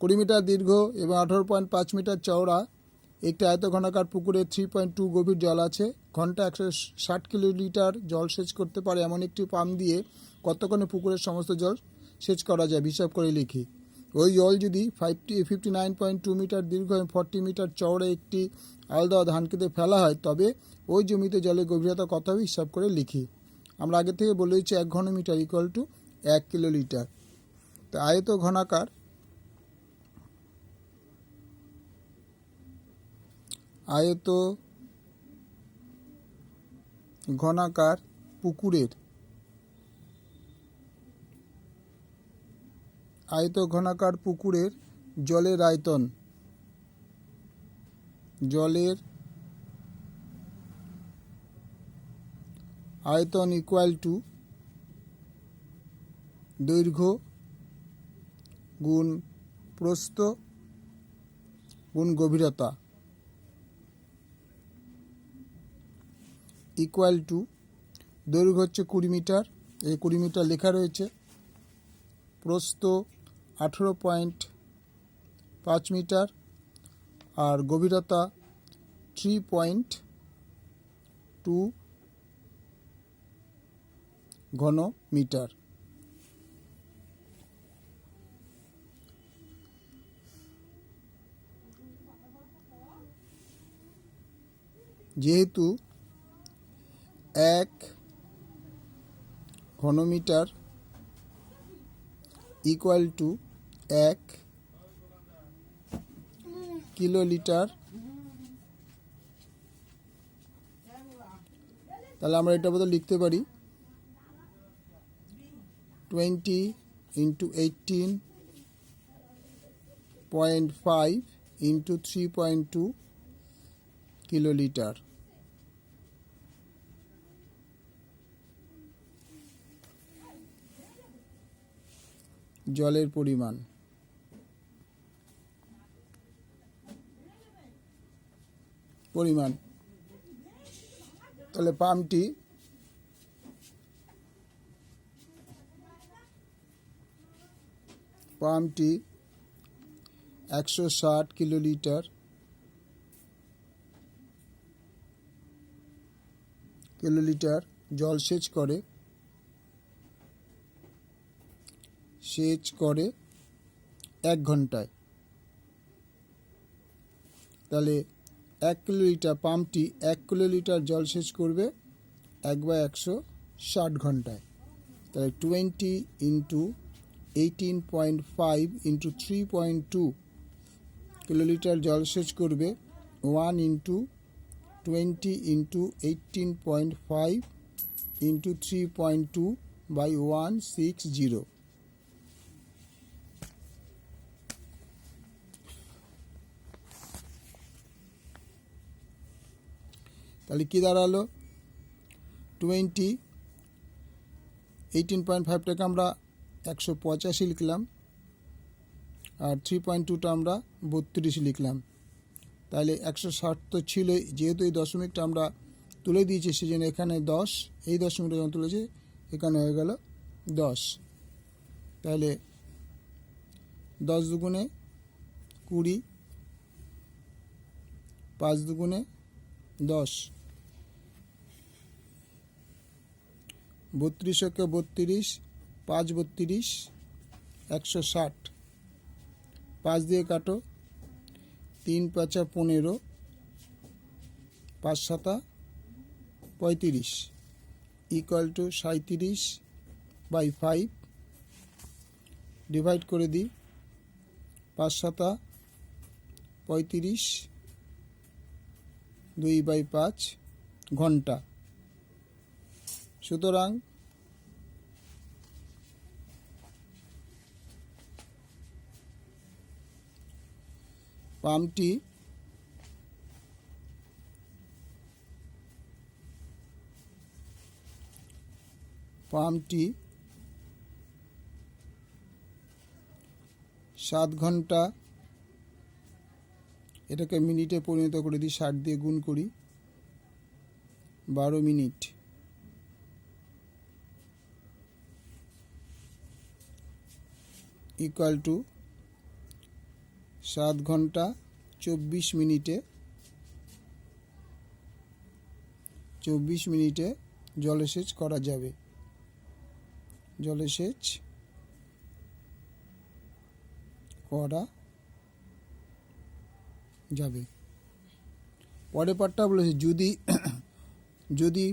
কুড়ি মিটার দীর্ঘ এবং আঠারো পয়েন্ট পাঁচ মিটার চওড়া। একটি আয়তঘনাকার পুকুরে থ্রি পয়েন্ট টু গভীর জল আছে। ঘণ্টা একশো ষাট কিলোলিটার জল সেচ করতে পারে এমন একটি পাম্প দিয়ে কতক্ষণে পুকুরের সমস্ত জল সেচ করা যায়, হিসাব করে লিখি। ওই জল যদি fifty fifty nine point two metre দীর্ঘ এবং ফর্টি মিটার চওড়া একটি আলাদা ধান খেতে ফেলা হয়, তবে ওই জমিতে জলের গভীরতা কত হবে হিসাব করে লিখি। আমরা আগে থেকে বলে দিচ্ছি এক ঘনমিটার ইকুয়াল টু এক কিলোলিটার তো আয়ত ঘনাকার আয়ত ঘনাকার পুকুরের। আয়ত ঘনাকার পুকুরের জলের আয়তন। জলের আয়তন ইকুয়াল টু দৈর্ঘ্য গুণ প্রস্থ গুণ গভীরতা। ইকুয়াল টু দৈর্ঘ্য হচ্ছে কুড়ি মিটার, এই কুড়ি মিটার লেখা রয়েছে, প্রস্থ আঠেরো পয়েন্ট পাঁচ মিটার, আর গভীরতা থ্রি পয়েন্ট টু ঘন মিটার। যেহেতু এক ঘনমিটার ইকুয়াল টু এক কিলোলিটার। তাহলে আমরা এটা বদল লিখতে পারি twenty into eighteen point five into three point two kilolitre. জলের পরিমাণ। পরিমাণ। তাহলে পাম্পটি পাম্পটি একশো ষাট কিলোলিটার কিলোলিটার জল সেচ করে। সেচ করে এক ঘন্টায়। তাহলে এক কিলোলিটার পাম্পটি এক কিলোলিটার জল সেচ করবে এক বা একশো ষাট ঘন্টায়। তাহলে twenty into eighteen point five into three point two kilolitre জল সেচ করবে one into twenty into eighteen point five into three point two by one six zero তাহলে কী দাঁড়াল? টোয়েন্টি এইটিন পয়েন্ট ফাইভটাকে আমরা একশো পঁচাশি লিখলাম আর থ্রি পয়েন্ট টুটা আমরা বত্রিশ লিখলাম। তাহলে একশো ষাট তো ছিলই, যেহেতু এই দশমিকটা আমরা তুলে দিয়েছি, সেজন্য এখানে দশ, এই দশমিকটা যখন তুলেছি, এখানে হয়ে গেল দশ। তাহলে দশ দুগুণে কুড়ি, পাঁচ দুগুণে দশ। বত্রিশ একে বত্রিশ, পাঁচ বত্রিশ, একশো ষাট। পাঁচ দিয়ে কাটো, তিন পাঁচা পনেরো, পাঁচ সাতা, পঁয়ত্রিশ। ইকুয়াল টু সাঁত্রিশ বাই ফাইভ ডিভাইড করে দিই, পাঁচ সাতা, পঁয়ত্রিশ, দুই বাই পাঁচ, ঘণ্টা। সুতরাং পাম্পটি পাম্পটি সাত ঘণ্টা, এটাকে মিনিটে পরিণত করে দিই, ষাট দিয়ে গুণ করি, বারো মিনিট। ইকুয়াল টু সাত ঘণ্টা চব্বিশ মিনিটে চব্বিশ মিনিটে জলসেচ করা যাবে। জলসেচ করা যাবে। পরের পার্টটা বলেছে, যদি যদি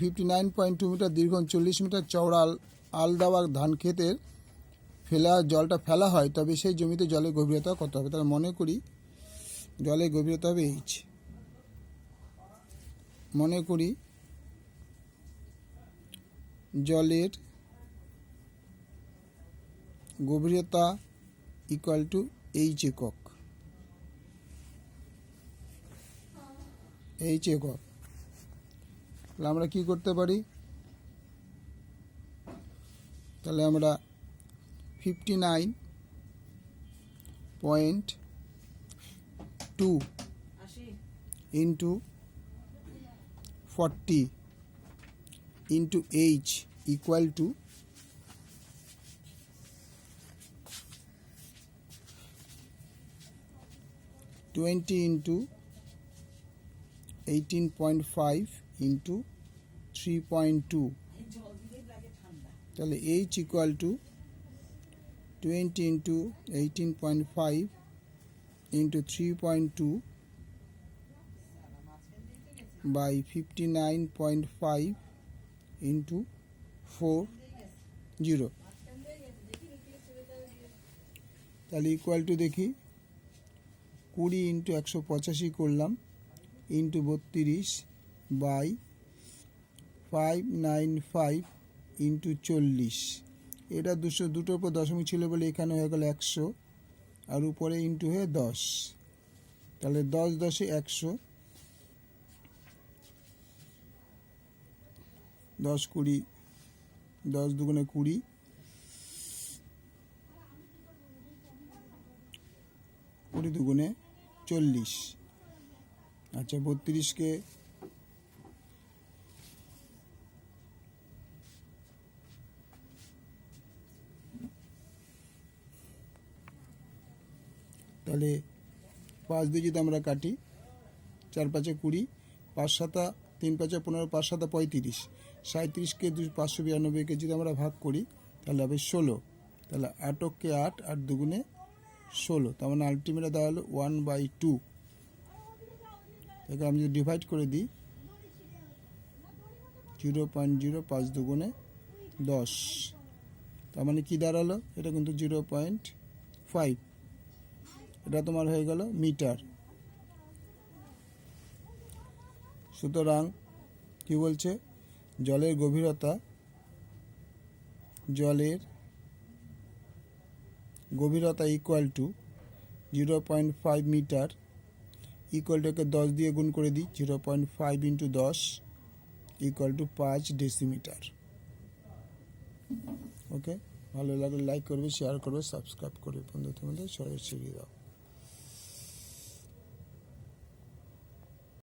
fifty nine point two metre, দীর্ঘ চল্লিশ মিটার চওড়া আল আলদাওয়া ধান ক্ষেতের ফেলা, জলটা ফেলা হয়, তবে সেই জমিতে জলের গভীরতা কত হবে? তাহলে মনে করি জলের গভীরতা হবে এইচ মনে করি জলের গভীরতা ইকুয়াল টু এইচ একক। এইচ একক। তাহলে আমরা কি করতে পারি? তাহলে আমরা fifty nine point two into forty into H equal to twenty into eighteen point five into three point two তাহলে H equal to twenty into eighteen point five into three point two by fifty nine point five into four zero তাহলে equal to দেখি, কুড়ি into একশো পঁচাশি করলাম into বত্রিশ by five nine five into চল্লিশ। এটা দুশো, দুটোর উপর দশমিক ছিল বলে এখানে হয়ে গেল একশো, আর উপরে ইন্টু হয়ে দশ। তাহলে দশ দশে একশো। দশ কুড়ি, দশ দুগুণে কুড়ি। কুড়ি দুগুণে চল্লিশ। আচ্ছা বত্রিশকে তাহলে পাঁচ দিয়ে যদি আমরা কাটি, চার পাঁচে কুড়ি, পাঁচ সাতা তিন পাঁচে পনেরো, পাঁচ সাতা পঁয়ত্রিশ। সাঁত্রিশকে দু পাঁচশো বিরানব্বইকে যদি আমরা ভাগ করি, তাহলে হবে ষোলো। তাহলে আটককে আট আট দুগুণে ষোলো। তার মানে আলটিমেটে হলো ওয়ান বাই টু তাকে আমি যদি ডিভাইড করে দিই জিরো পয়েন্ট জিরো পাঁচ দুগুণে দশ। তার মানে কী দাঁড়াল? এটা কিন্তু জিরো পয়েন্ট ফাইভ এটা তোমার হয়ে গেল মিটার। সুতরাং কি বলছে? জলের গভীরতা জলের গভীরতা equal to zero point five metre equal টুকে দশ দিয়ে গুণ করে দিই জিরো পয়েন্ট ফাইভ ইন্টু দশ ইকুয়াল টু পাঁচ ডেসিমিটার ওকে ভালো লাগলে লাইক করবে শেয়ার করবে সাবস্ক্রাইব করবে। বন্ধুদের মধ্যে সবাই শিখিয়ে দাও।